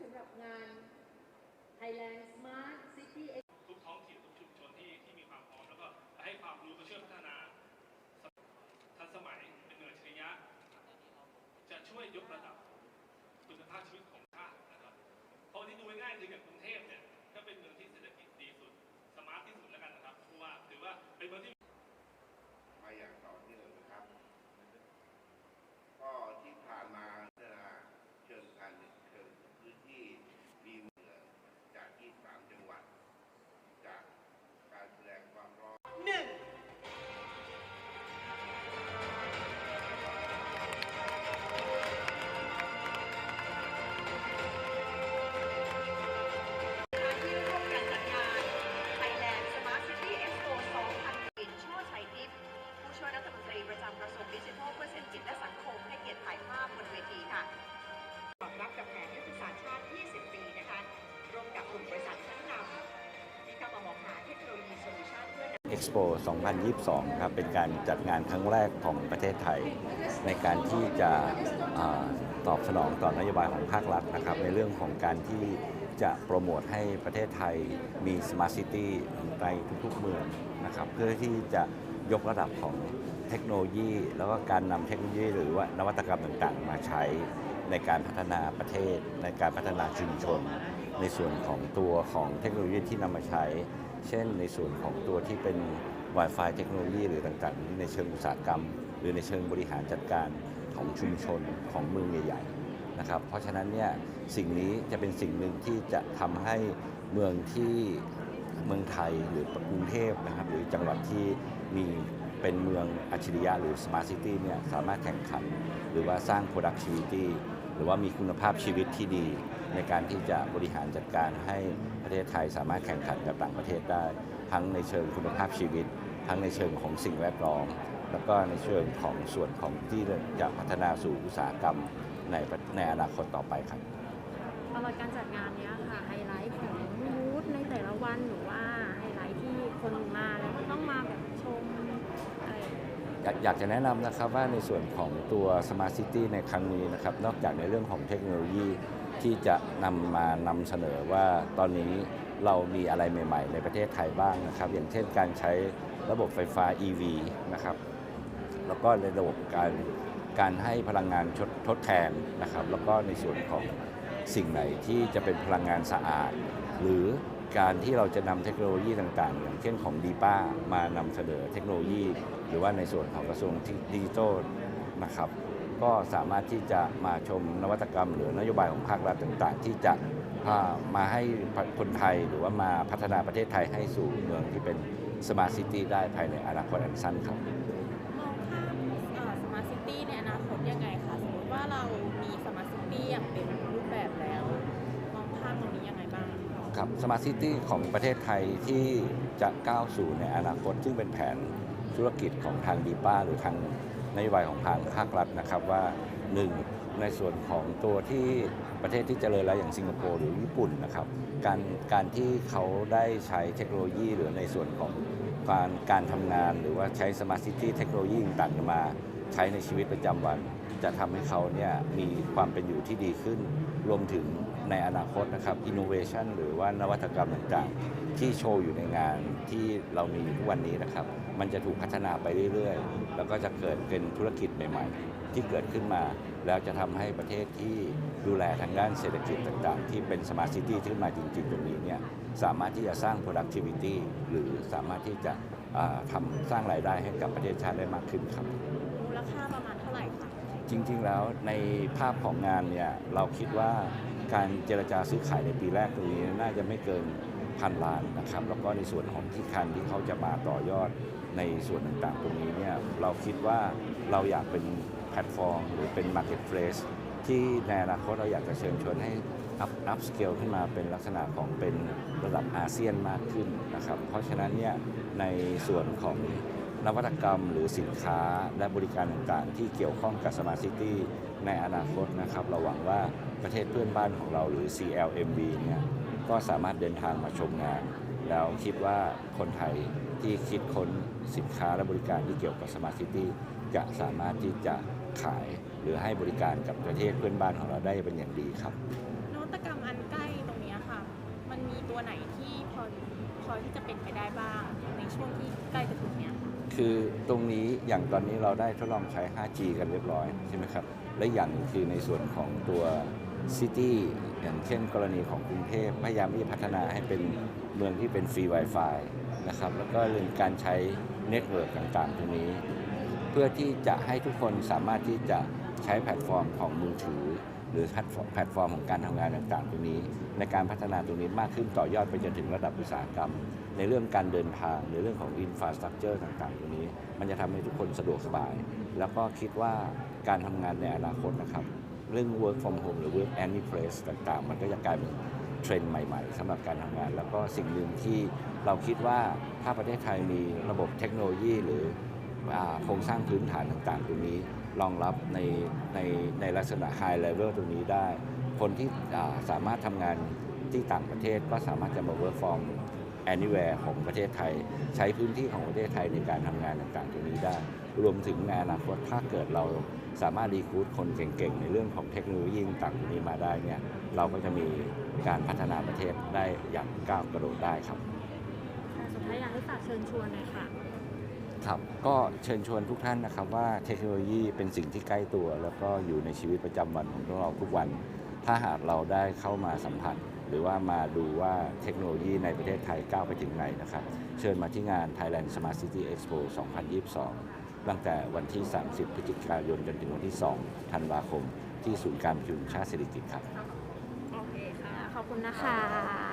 สำหรับงาน Thailand Smart City ทุกท้องถิ่นทุกชุมชนที่ที่มีความพร้อมแล้วก็ให้ความรู้มาช่วยพัฒนา ทันสมัยเป็นเงินชริยะ จะช่วยยกระดับคุณภาพชีวิตของชาตินะครับเพราะวันนี้ดูง่ายๆคืออย่างกรุงเทพเนี่ยก็เป็นเมืองที่เศรษฐกิจดีสุด สมาร์ทที่สุดแล้วกันนะครับเพราะว่าถือว่าเป็นเมืองที่ Expo 2022 ครับเป็นการจัดงานครั้งแรกของประเทศไทย ในการที่จะอตอบสนองต่อนโยบายของภาครัฐนะครับ ในเรื่องของการที่จะโปรโมทให้ประเทศไทยมี Smart City ในทุกๆเมืองนะครับ เพื่อที่จะยกระดับของเทคโนโลยี แล้วก็การนำเทคโนโลยี หรือว่านวัตกรรมต่างๆ มาใช้ในการพัฒนาประเทศ ในการพัฒนาชุมชน ในส่วนของตัวของเทคโนโลยีที่นำมาใช้ เช่นในส่วนของตัวที่เป็น Wi-Fi เทคโนโลยีหรือต่างๆ ในเชิงอุตสาหกรรม หรือในเชิงบริหารจัดการของชุมชนของเมืองใหญ่ๆนะครับเพราะฉะนั้นเนี่ยสิ่งนี้จะเป็นสิ่งหนึ่งที่จะทำให้เมืองที่เมืองไทยหรือกรุงเทพนะครับหรือจังหวัดที่มีเป็นเมืองอัจฉริยะหรือ Smart City เนี่ยสามารถแข่งขัน หรือว่าสร้าง productivity รือว่ามีคุณภาพชีวิตที่ดีในการที่จะบริหารจัดการให้ประเทศไทยสามารถแข่งขันกับต่างประเทศได้ ทั้งในเชิงคุณภาพชีวิต ทั้งในเชิงของสิ่งแวดล้อม แล้วก็ในเชิงของส่วนของที่จะพัฒนาสู่อุตสาหกรรมในในอนาคตต่อไปครับตลอดการจัดงานนี้ค่ะไฮไลท์ของบูธในแต่ละวันหรือว่าไฮไลท์ที่คนมาแล้วก็ต้องมาแบบ อยางเงี้ยอยากจะแนะนำนะครับว่าในส่วนของตัว Smart City ในครั้งนี้นะครับนอกจากในเรื่องของเทคโนโลยีที่จะนำมานำเสนอว่าตอนนี้เรามีอะไรใหม่ ๆ ในประเทศไทยบ้างนะครับ อย่างเช่นการใช้ระบบไฟฟ้า EV นะครับแล้วก็ในระบบการการให้พลังงานชดทดแทนนะครับ แล้วก็ในส่วนของสิ่งไหนที่จะเป็นพลังงานสะอาด หรือ การที่เราจะนำเทคโนโลยีต่างๆ อย่างเช่นของดีป้ามานำเสนอเทคโนโลยี หรือว่าในส่วนของกระทรวงดิจิทัลนะครับ ก็สามารถที่จะมาชมนวัตกรรม หรือนโยบายของภาครัฐต่างๆ ที่จะมาให้คนไทยหรือว่ามาพัฒนาประเทศไทยให้สู่เมืองที่เป็นสมาร์ทซิตี้ได้ภายในอนาคตอันสั้นครับ ครับสมาร์ทซิตี้ของประเทศไทยที่จะก้าวสู่ในอนาคต ซึ่งเป็นแผนธุรกิจของทางดีป้าหรือทางนโยบายของทางภาครัฐนะครับว่า 1. ในส่วนของตัวที่ประเทศที่เจริญแล้วอย่างสิงคโปร์หรือญี่ปุ่นนะครับการการที่เขาได้ใช้เทคโนโลยีหรือในส่วนของการการทำงานหรือว่าใช้สมาร์ทซิตี้เทคโนโลยีต่างๆมาใช้ในชีวิตประจำวัน จะทำให้เขาเนี่ยมีความเป็นอยู่ที่ดีขึ้น รวมถึง ในอนาคตนะครับ innovation หรือว่านวัตกรรมต่างๆ ที่โชว์อยู่ในงานที่เรามีอยู่ทุกวันนี้นะครับ มันจะถูกพัฒนาไปเรื่อยๆ แล้วก็จะเกิดเป็นธุรกิจใหม่ๆ ที่เกิดขึ้นมา แล้วจะทำให้ประเทศที่ดูแลทางด้านเศรษฐกิจต่างๆ ที่เป็น smart city ขึ้นมาจริงๆ ตรงนี้เนี่ยสามารถที่จะสร้าง productivity หรือสามารถที่จะอ่าทำสร้างรายได้ให้กับประเทศชาติได้มากขึ้นครับมูลค่าประมาณเท่าไหร่คะจริงๆแล้วในภาพของงานเนี่ยเราคิดว่า การเจรจาซื้อขายในปีแรกตรงนี้น่าจะไม่เกินพันล้านนะครับ แล้วก็ในส่วนของที่คันที่เขาจะมาต่อยอดในส่วนต่างๆ ตรงนี้เนี่ยเราคิดว่าเราอยากเป็นแพลตฟอร์ม หรือเป็น Marketplace ที่ในอนาคตเราอยากจะเชิญชวนให้ up up scale ขึ้นมาเป็นลักษณะของเป็นระดับอาเซียนมากขึ้นนะครับ เพราะฉะนั้นเนี่ยในส่วนของ นวัตกรรมหรือสินค้าและบริการต่างๆ ที่เกี่ยวข้องกับ Smart City ในอนาคตนะครับ เราหวังว่าประเทศเพื่อนบ้านของเราหรือ CLMV เนี่ยก็สามารถเดินทางมาชมงาน แล้วคิดว่าคนไทยที่คิดค้นสินค้าและบริการที่เกี่ยวกับ Smart City จะสามารถที่จะขายหรือให้บริการกับประเทศเพื่อนบ้านของเราได้เป็นอย่างดีครับนวัตกรรมอันใกล้ตรงนี้ค่ะ มันมีตัวไหนที่พอพอที่จะเป็นไปได้บ้างในช่วงที่ใกล้จะถึงเนี้ย คือตรงนี้อย่างตอนนี้เราได้ทดลองใช้ 5G กันเรียบร้อยใช่ไหมครับ และอย่างหนึ่งคือในส่วนของตัวซิตี้อย่างเช่นกรณีของกรุงเทพพยายามที่จะพัฒนาให้เป็นเมืองที่เป็นฟรี Wi-Fi นะครับแล้วก็เรื่องการใช้เน็ตเวิร์กต่างๆตรงนี้ เพื่อที่จะให้ทุกคนสามารถที่จะใช้แพลตฟอร์มของมือถือ หรือแพลตฟอร์มของการทำงานต่างๆ ตรงนี้ ในการพัฒนาตรงนี้มากขึ้นต่อยอดไปจนถึงระดับอุตสาหกรรม ในเรื่องการเดินทางในเรื่องของอินฟ a าสตรักเจอร์ต่างๆ ตรงนี้ มันจะทำให้ทุกคนสะดวกสบาย แล้วก็คิดว่าการทำงานในอนาคตนะครับ เรื่อง work from home หรือ work any place ต่างๆ มันก็จะกลายเป็นเทรนด์ใหม่ๆสำหรับการทำงาน แล้วก็สิ่งหนึ่งที่เราคิดว่าถ้าประเทศไทยมีระบบเทคโนโลยี หรือโครงสร้างพื้นฐานต่างๆ ตรงนี้ รองรับในในในลักษณะ high level ตรงนี้ได้ คนที่สามารถทำงานที่ต่างประเทศก็สามารถจะมา work from anywhere ของประเทศไทย ใช้พื้นที่ของประเทศไทยในการทำงานต่างๆ ตรงนี้ได้ รวมถึงในอนาคตถ้าเกิดเราสามารถรีคูดคนเก่งๆ ในเรื่องของเทคโนโลยีต่างๆตรงนี้มาได้เนี่ยเราก็จะมีการพัฒนาประเทศได้อย่างก้าวกระโดดได้ครับสุดท้ายอยากให้ฝากเชิญชวนหน่อยค่ะ ครับก็เชิญชวนทุกท่านนะครับว่าเทคโนโลยีเป็นสิ่งที่ใกล้ตัว แล้วก็อยู่ในชีวิตประจำวันของพวกเราทุกวัน ถ้าหากเราได้เข้ามาสัมผัส หรือว่ามาดูว่าเทคโนโลยีในประเทศไทยก้าวไปถึงไหนนะครับ เชิญมาที่งาน Thailand Smart City Expo 2022 ตั้งแต่วันที่ 30 พฤศจิกายนจนถึงวันที่ 2 ธันวาคม ที่ศูนย์การประชุมชาติเศรษฐกิจครับ โอเคค่ะ ขอบคุณนะคะ